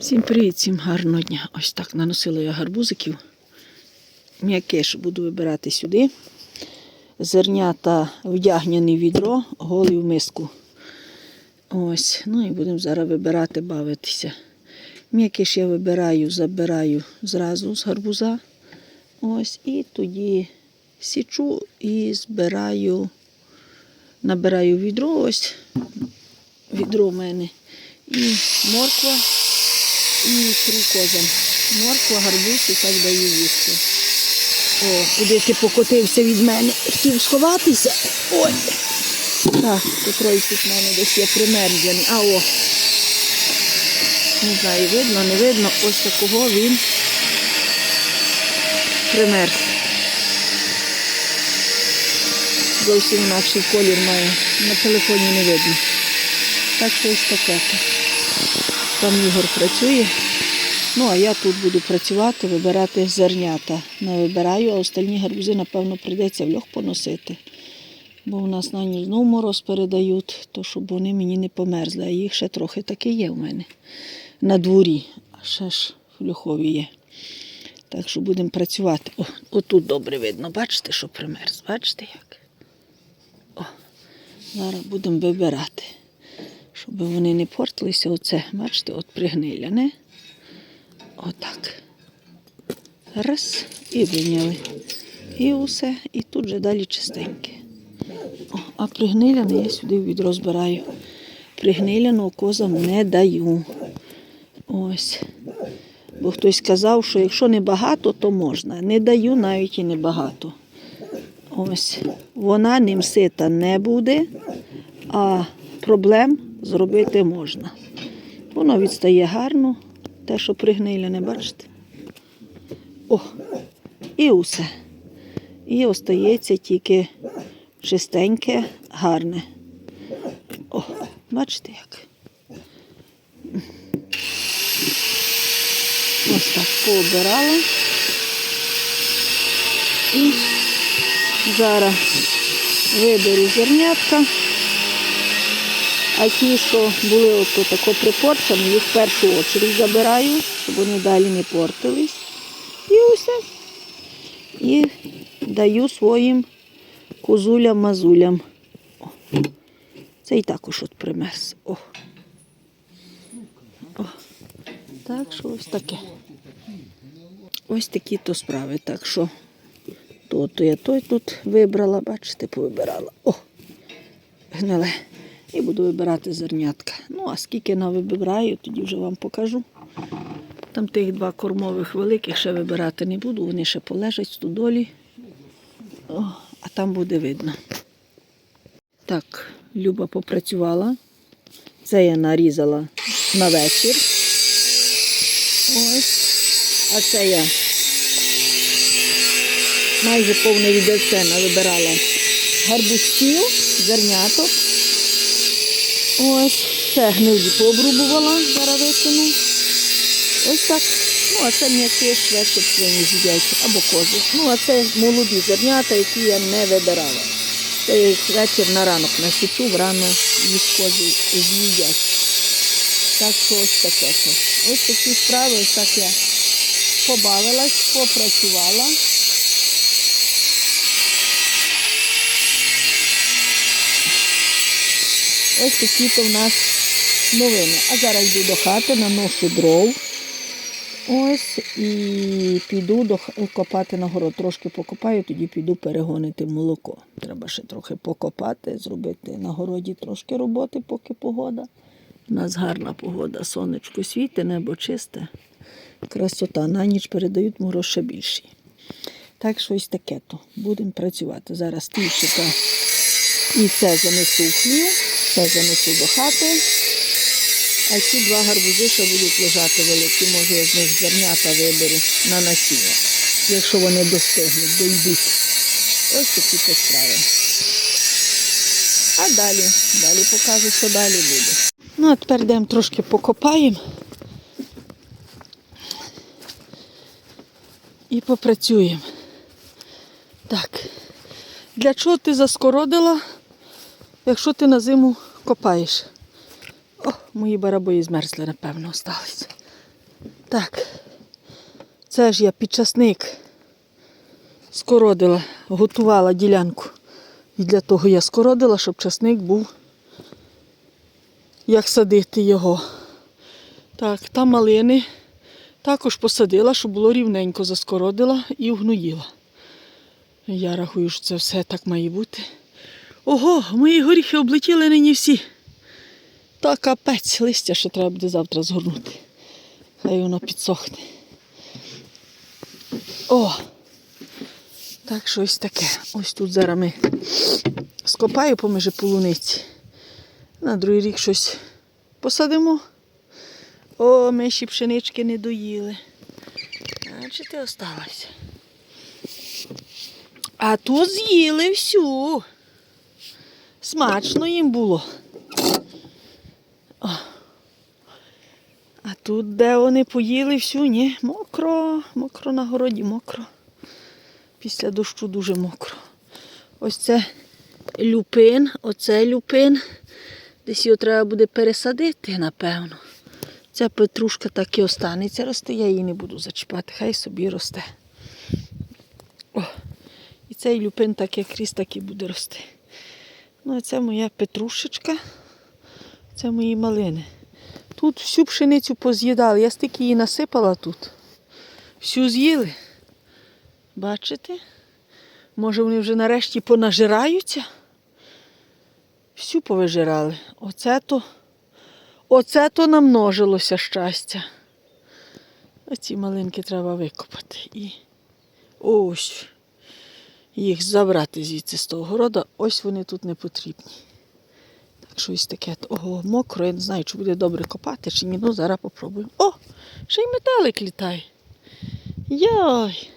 Всім привіт, всім гарного дня. Ось так наносила я гарбузиків. М'якиш буду вибирати сюди. Зернята вдягнені в відро, голі в миску. Ось, ну і будемо зараз вибирати, бавитися. М'якиш я вибираю, забираю зразу з гарбуза. Ось, і тоді січу і збираю, набираю відро. Ось відро в мене. І морква, і тру козам. Морква, гарбуз і так даю їсти. О, куди ти покотився від мене? Хотів сховатися. Ой. Так, тут в мене десь є примерзлений. А о. Не знаю, видно, не видно. Ось такого він примерз. Зовсім інакший колір має. На телефоні не видно. Так що ось таке. Там Ігор працює. Ну, а я тут буду працювати, вибирати зернята. Не вибираю, а остальні гарбузи, напевно, прийдеться в льох поносити. Бо у нас на ніч знову мороз передають, то щоб вони мені не померзли. А їх ще трохи таки є в мене на дворі. А ще ж в льохові є. Так що будемо працювати. О, отут добре видно, бачите, що примерз. Бачите як? О, зараз будемо вибирати щоб вони не портилися. Оце, бачите, от пригниляне. Отак. Раз. І виняли. І усе. І тут же далі чистеньке. О, а пригниляне я сюди в відро збираю. Пригниляного козам не даю. Ось. Бо хтось сказав, що якщо не багато, то можна. Не даю навіть і не багато. Ось. Вона ним сита не буде, а проблем зробити можна. Воно відстає гарно, те, що пригнилене, бачите? О, і усе. І остається тільки чистеньке, гарне. О, бачите як? Ось так пообирала. І зараз виберу зернятка. А ті, що були от тако припорчені, їх в першу чергу забираю, щоб вони далі не портились. І усе. І даю своїм козулям-мазулям. Це і також от примерз. О. О. Так що ось таке. Ось такі то справи. Так що то, то я той тут вибрала, бачите, повибирала. О, гниле. І буду вибирати зернятка. Ну, а скільки на вибираю, тоді вже вам покажу. Там тих два кормових великих ще вибирати не буду, вони ще полежать студолі. О, а там буде видно. Так, Люба попрацювала. Це я нарізала на вечір. Ось. А це я майже повне відерце вибирала гарбузків, зерняток. Ось, це гнилі пообрубувала, зараз. Ось так. Ну, а це м'які швидше свині з'їдять або кози. Ну, а це молоді зернята, які я не вибирала. Це вечір на ранок насічу, врано їх кози з'їдять. Так що ось таке. Ось такі справи, ось так я побавилась, попрацювала. Ось такі то в нас новини. А зараз йду до хати, наношу дров. Ось і піду до копати на город. Трошки покопаю, тоді піду перегонити молоко. Треба ще трохи покопати, зробити на городі трошки роботи, поки погода. У нас гарна погода, сонечко світе, небо чисте. Красота. На ніч передають мороз ще більший. Так що ось таке то. Будемо працювати. Зараз тільчика і це занесу в це занесу до хати. А ці два гарбузи ще будуть лежати великі. Може я з них зернята виберу на насіння, якщо вони достигнуть, дойдуть. Ось такі то. А далі, далі покажу, що далі буде. Ну, а тепер йдемо трошки покопаємо. І попрацюємо. Так. Для чого ти заскородила, якщо ти на зиму копаєш? О, мої барабої змерзли, напевно, остались. Так. Це ж я під часник скородила, готувала ділянку. І для того я скородила, щоб часник був, як садити його. Так, там малини також посадила, щоб було рівненько заскородила і вгноїла. Я рахую, що це все так має бути. Ого, мої горіхи облетіли нині всі. Та капець, листя ще треба буде завтра згорнути. Хай воно підсохне. О! Так, щось таке. Ось тут зараз ми скопаю поміж полуниці. На другий рік щось посадимо. О, ми ще пшенички не доїли. Бачите, осталося. А тут з'їли всю. Смачно їм було. О. А тут, де вони поїли всю, ні, мокро, мокро на городі, мокро. Після дощу дуже мокро. Ось це люпин, оце люпин. Десь його треба буде пересадити, напевно. Ця петрушка так і останеться рости, я її не буду зачіпати, хай собі росте. О, і цей люпин так як ріс, так і буде рости. Ну, а це моя петрушечка, це мої малини. Тут всю пшеницю поз'їдали. Я стільки її насипала тут. Всю з'їли. Бачите? Може вони вже нарешті понажираються? Всю повижирали. Оце то, оце то намножилося щастя. Оці малинки треба викопати. І ось їх забрати звідси з того города. Ось вони тут не потрібні. Так щось таке. Ого, мокро, я не знаю, чи буде добре копати, чи ні. Ну, зараз попробуємо. О, ще й метелик літає. Йой.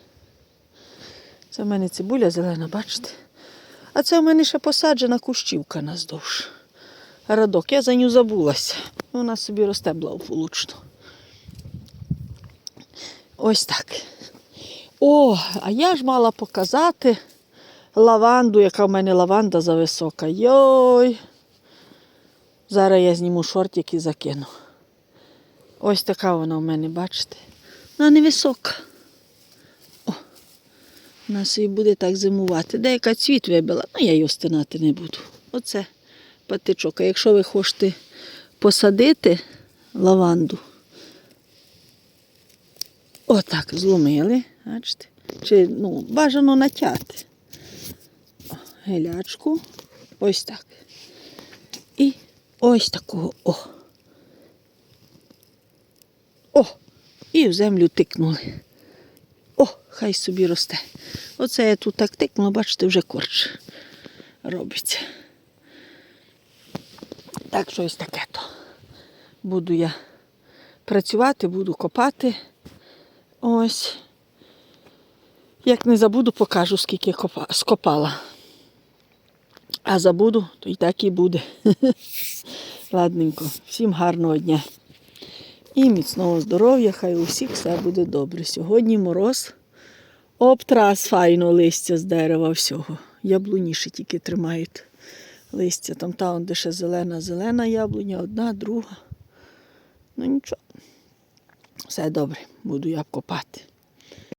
Це в мене цибуля зелена, бачите? А це в мене ще посаджена кущівка наздовж. Радок, я за нього забулася. Вона собі росте благополучно. Ось так. О, а я ж мала показати лаванду, яка в мене лаванда зависока. Йой. Зараз я зніму шортик і закину. Ось така вона в мене, бачите? Вона невисока. О, вона собі буде так зимувати. Деяка цвіт вибила, ну я її остинати не буду. Оце патичок. А якщо ви хочете посадити лаванду, отак зломили, бачите? Чи ну, бажано натяти. Гелячку. Ось так. І ось такого. О. О! І в землю тикнули. О, хай собі росте. Оце я тут так тикнула, бачите, вже корч робиться. Так, щось таке то. Буду я працювати, буду копати. Ось. Як не забуду, покажу, скільки копа- скопала. А забуду, то і так і буде. Ладненько. Всім гарного дня. І міцного здоров'я, хай у всіх все буде добре. Сьогодні мороз обтрас файно листя з дерева всього. Яблуніше тільки тримають листя. Там та, де ще зелена, зелена яблуня, одна, друга. Ну нічого. Все добре, буду я копати.